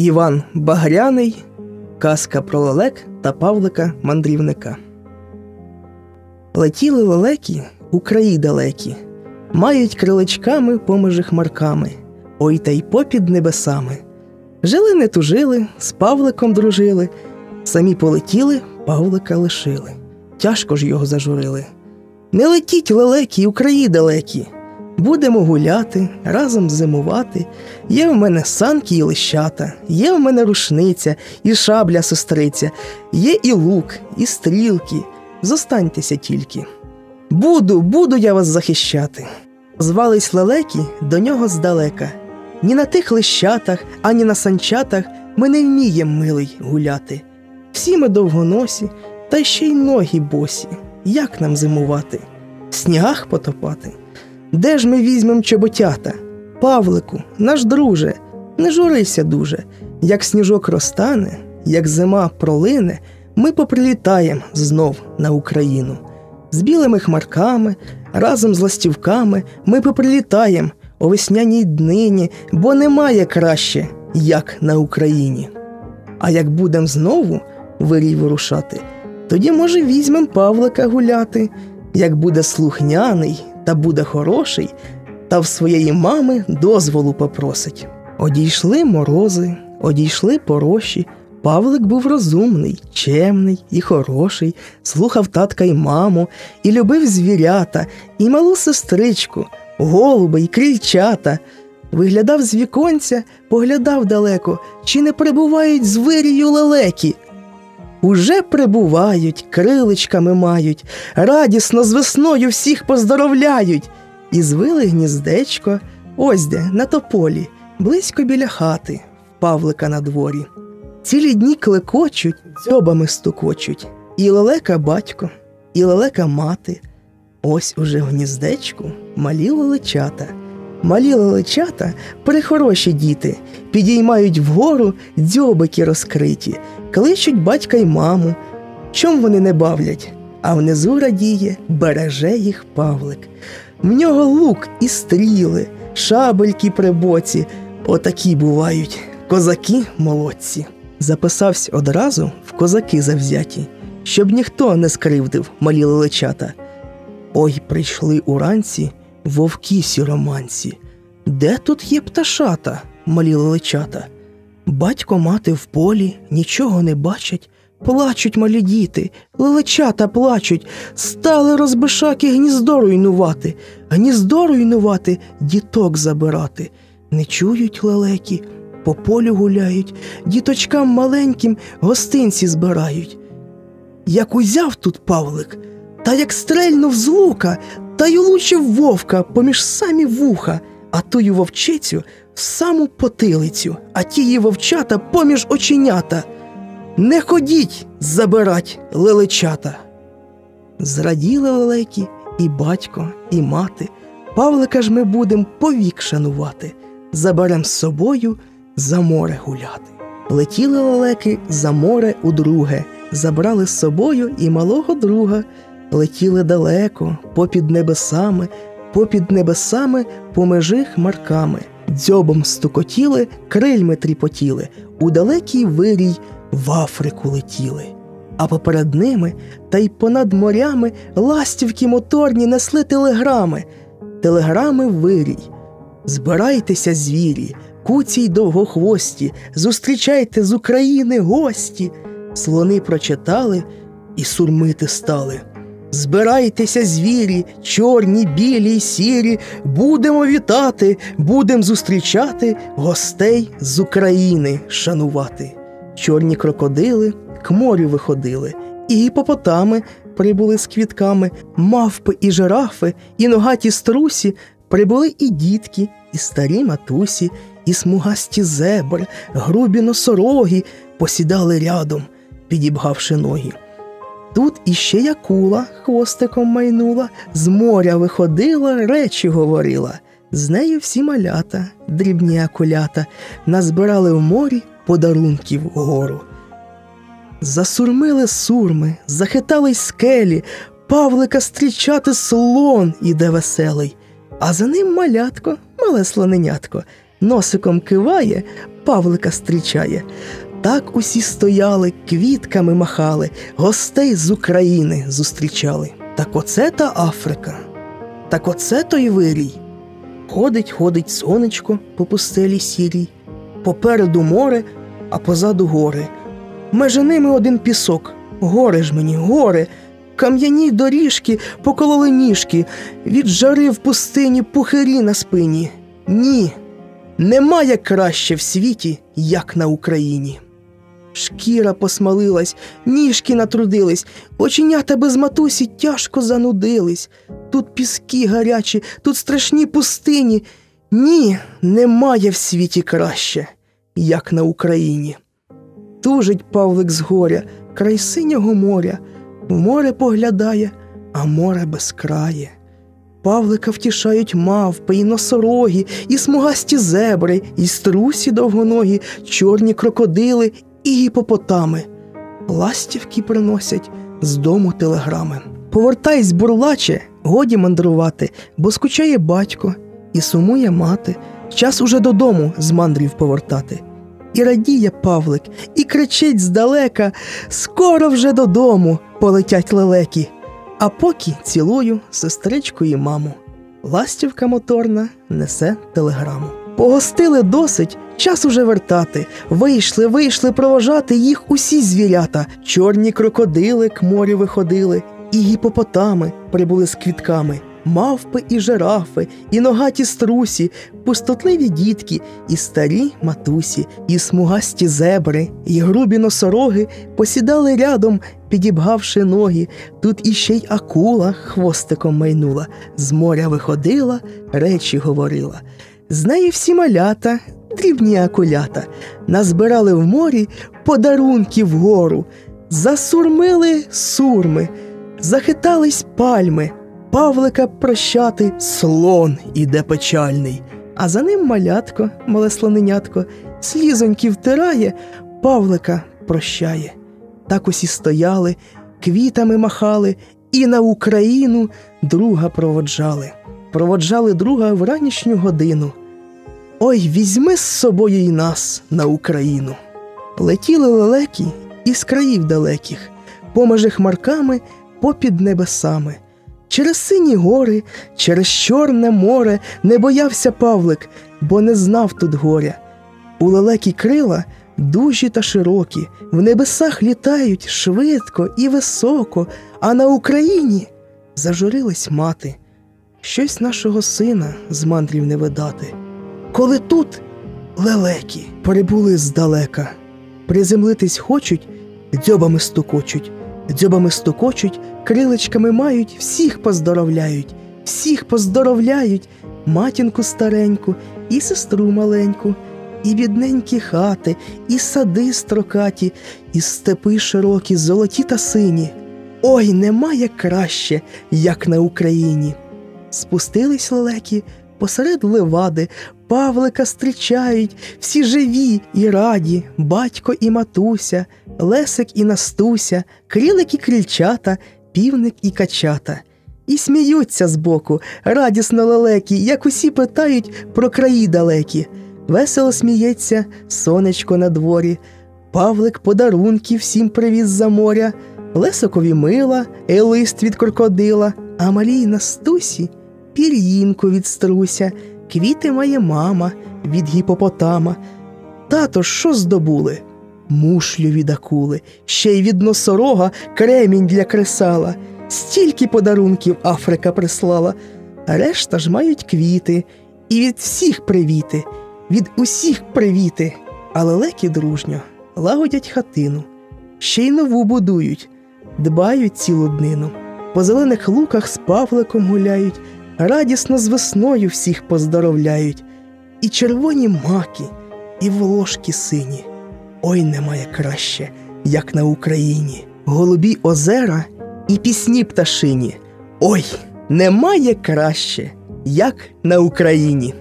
Іван Багряний, казка про лелек та Павлика мандрівника. Летіли лелеки у краї далекі, мають крилечками поміж хмарками, ой та й попід небесами. Жили не тужили, з Павликом дружили, самі полетіли, Павлика лишили. Тяжко ж його зажурили. Не летіть лелекі у краї далекі. Будемо гуляти, разом зимувати. Є в мене санки і лищата, є в мене рушниця і шабля сестриця, є і лук, і стрілки. Зостаньтеся тільки. Буду, буду я вас захищати. Звались лелеки до нього здалека. Ні на тих лищатах, ані на санчатах ми не вмієм, милий, гуляти. Всі ми довгоносі, та ще й ноги босі. Як нам зимувати? В снігах потопати? Де ж ми візьмем чоботята? Павлику, наш друже, не журися дуже. Як сніжок розтане, як зима пролине, ми поприлітаєм знов на Україну. З білими хмарками, разом з ластівками ми поприлітаєм о весняній днині, бо немає краще, як на Україні. А як будем знову вирій вирушати, тоді, може, візьмем Павлика гуляти, як буде слухняний та буде хороший, та в своєї мами дозволу попросить. Одійшли морози, одійшли пороші. Павлик був розумний, чемний і хороший, слухав татка й маму, і любив звірята, і малу сестричку, голуби й крильчата. Виглядав з віконця, поглядав далеко, чи не прибувають з вирію лелеки. Уже прибувають, криличками мають, радісно з весною всіх поздоровляють. І звили гніздечко, ось де, на тополі, близько біля хати, Павлика на дворі. Цілі дні клекочуть, дзьобами стукочуть, і лелека батько, і лелека мати. Ось уже в гніздечку малі лелечата. Малі лелечата прихороші діти, підіймають вгору дзьобики розкриті, кличуть батька й маму. Чом вони не бавлять? А внизу радіє, береже їх Павлик. В нього лук і стріли, шабельки при боці. Отакі бувають козаки молодці. Записався одразу в козаки завзяті, щоб ніхто не скривдив малі лелечата. Ой, прийшли уранці вовки сіроманці. Де тут є пташата, малі лелечата? Батько мати в полі нічого не бачать, плачуть малі діти, лелечата плачуть, стали розбишаки гніздо руйнувати, гніздо руйнувати, діток забирати. Не чують лелеки, по полю гуляють, діточкам маленьким гостинці збирають. Як узяв тут Павлик, та як стрельнув з лука, та й улучив вовка поміж самі вуха, а тую вовчицю в саму потилицю, а тії вовчата поміж оченята. Не ходіть забирать лелечата. Зраділи лелеки і батько, і мати. Павлика ж ми будем повік шанувати, заберем з собою за море гуляти. Летіли лелеки за море удруге, забрали з собою і малого друга, летіли далеко, попід небесами, попід небесами, по межи хмарками, дзьобом стукотіли, крильми тріпотіли, у далекий вирій в Африку летіли. А поперед ними та й понад морями ластівки моторні несли телеграми, телеграми вирій. Збирайтеся, звірі, куці й довгохвості, зустрічайте з України гості. Слони прочитали і сурмити стали. Збирайтеся, звірі, чорні, білі й сірі, будемо вітати, будемо зустрічати гостей з України шанувати. Чорні крокодили к морю виходили, і гіпопотами прибули з квітками, мавпи і жирафи, і ногаті струсі, прибули і дітки, і старі матусі, і смугасті зебри, грубі носороги посідали рядом, підібгавши ноги. Тут іще якула хвостиком майнула, з моря виходила, речі говорила. З нею всі малята, дрібні акулята, назбирали в морі подарунків гору. Засурмили сурми, захитались скелі, Павлика стрічати слон іде веселий, а за ним малятко, мале слоненятко, носиком киває, Павлика зустрічає. Так усі стояли, квітками махали, гостей з України зустрічали. Так оце та Африка, так оце той вирій. Ходить, ходить сонечко по пустелі сірій, попереду море, а позаду гори. Межи ними один пісок. Горе ж мені, горе, кам'яні доріжки покололи ніжки, від жари в пустині пухирі на спині. Ні, немає краще в світі, як на Україні. Шкіра посмалилась, ніжки натрудились, оченята без матусі тяжко занудились. Тут піски гарячі, тут страшні пустині. Ні, немає в світі краще, як на Україні. Тужить Павлик з горя, край синього моря, в море поглядає, а море безкрає. Павлика втішають мавпи, і носороги, і смугасті зебри, і струсі довгоногі, чорні крокодили і гіпопотами. Ластівки приносять з дому телеграми. Повертайсь, бурлаче, годі мандрувати, бо скучає батько і сумує мати. Час уже додому з мандрів повертати. І радіє Павлик, і кричить здалека Скоро вже додому полетять лелеки. А поки цілую сестричку і маму. Ластівка моторна несе телеграму. Погостили досить, час уже вертати. Вийшли, вийшли провожати їх усі звірята. Чорні крокодили к морю виходили, і гіпопотами прибули з квітками. Мавпи і жирафи, і ногаті струсі, пустотливі дітки, і старі матусі, і смугасті зебри, і грубі носороги посідали рядом, підібгавши ноги. Тут іще й акула хвостиком майнула, з моря виходила, речі говорила. З неї всі малята, дрібні акулята, назбирали в морі подарунки вгору, засурмили сурми, захитались пальми. Павлика прощати слон іде печальний, а за ним малятко, мале слоненятко, слізоньки втирає, Павлика прощає. Так усі стояли, квітами махали і на Україну друга проводжали. Проводжали друга в ранішню годину. Ой, візьми з собою й нас на Україну. Летіли лелеки із країв далеких, помежи хмарками попід небесами. Через сині гори, через Чорне море не боявся Павлик, бо не знав тут горя. У лелекі крила дужі та широкі, в небесах літають швидко і високо, а на Україні зажурилась мати. Щось нашого сина з мандрів не видати. Коли тут лелеки прибули здалека, приземлитись хочуть, дзьобами стукочуть, дзьобами стукочуть, крилечками мають, всіх поздоровляють, всіх поздоровляють, матінку стареньку, і сестру маленьку, і бідненькі хати, і сади строкаті, і степи широкі, золоті та сині. Ой, немає краще, як на Україні. Спустились лелеки посеред левади, Павлика зустрічають, всі живі і раді, батько і матуся, Лесик і Настуся, крілик і крильчата, півник і качата. І сміються збоку, радісно лелекі, як усі питають про краї далекі. Весело сміється, сонечко на дворі. Павлик подарунки всім привіз за моря, Лесикові мила, і лист від крокодила, а малій Настусі пір'їнку від струся, квіти має мама від гіпопотама. Тато, що здобули? Мушлю від акули, ще й від носорога кремінь для кресала. Стільки подарунків Африка прислала, решта ж мають квіти, і від всіх привіти, від усіх привіти, а лелеки дружньо лагодять хатину, ще й нову будують, дбають цілу днину, по зелених луках з павликом гуляють, радісно з весною всіх поздоровляють, і червоні маки, і волошки сині. Ой немає краще, як на Україні, голубі озера і пісні пташині. Ой, немає краще, як на Україні.